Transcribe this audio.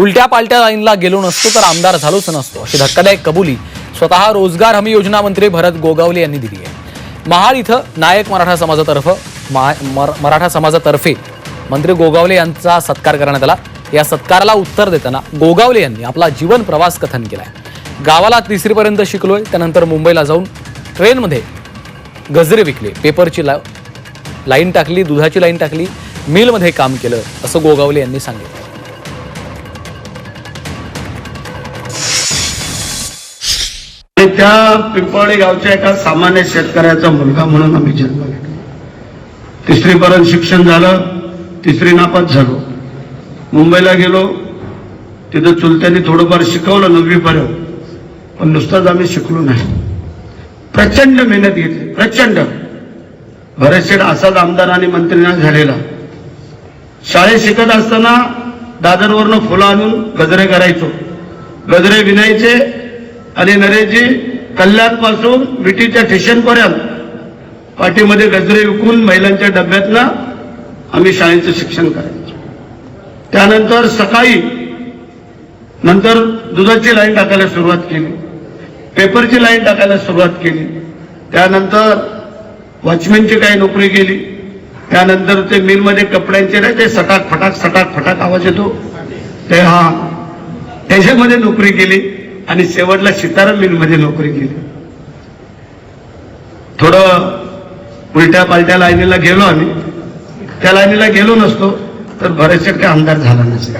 उलट्या पालट्या लाईनला गेलो नसतो तर आमदार झालोच नसतो. अशी धक्कादायक कबुली स्वतः रोजगार हमी योजना मंत्री भरत गोगावले यांनी दिली आहे. महाड इथं नायक मराठा समाजातर्फे महा- मर- मराठा समाजातर्फे मंत्री गोगावले यांचा सत्कार करण्यात आला. या सत्काराला उत्तर देताना गोगावले यांनी आपला जीवन प्रवास कथन केला आहे गावाला तिसरीपर्यंत शिकलोय त्यानंतर मुंबईला जाऊन ट्रेनमध्ये गजरे विकले पेपरची ला लाईन टाकली दुधाची लाईन टाकली मिलमध्ये काम केलं असं गोगावले यांनी सांगितलं. आणि त्या पिंपळी गावच्या एका सामान्य शेतकऱ्याचा मुलगा म्हणून आम्ही जन्म घेतला. तिसरीपर्यंत शिक्षण झालं तिसरी नापास झालो. मुंबईला गेलो तिथं चुलत्यांनी थोडंफार शिकवलं नववीपर्यंत पण नुसतंच आम्ही शिकलो नाही. प्रचंड मेहनत घेतली प्रचंड. बरेचसे असाच आमदार आणि मंत्री झालेला. शाळेत शिकत असताना दादरवरनं फुलं आणून गजरे करायचो. गजरे विणायचे आणि नरेशजी कल्याणपासून विटीच्या स्टेशनपर्यंत पाठीमध्ये गजरे विकून महिलांच्या डब्यातनं आम्ही शाळेचं शिक्षण करायचो. त्यानंतर सकाळी नंतर दुधाची लाईन टाकायला सुरुवात केली. पेपरची लाईन टाकायला सुरुवात केली. त्यानंतर वॉचमॅनची काही नोकरी केली. त्यानंतर ते मिलमध्ये कपड्यांचे नाही ते सटाक फटाक सटाक फटाक आवाज येतो. ते हा त्याच्यामध्ये नोकरी केली. आणि शेवटला सितारा मिलमध्ये नोकरी केली. थोडं उलट्या पालट्या लाईनीला गेलो आम्ही. त्या लाईनीला गेलो नसतो तर बरेचसे काही आमदार झाला नसता.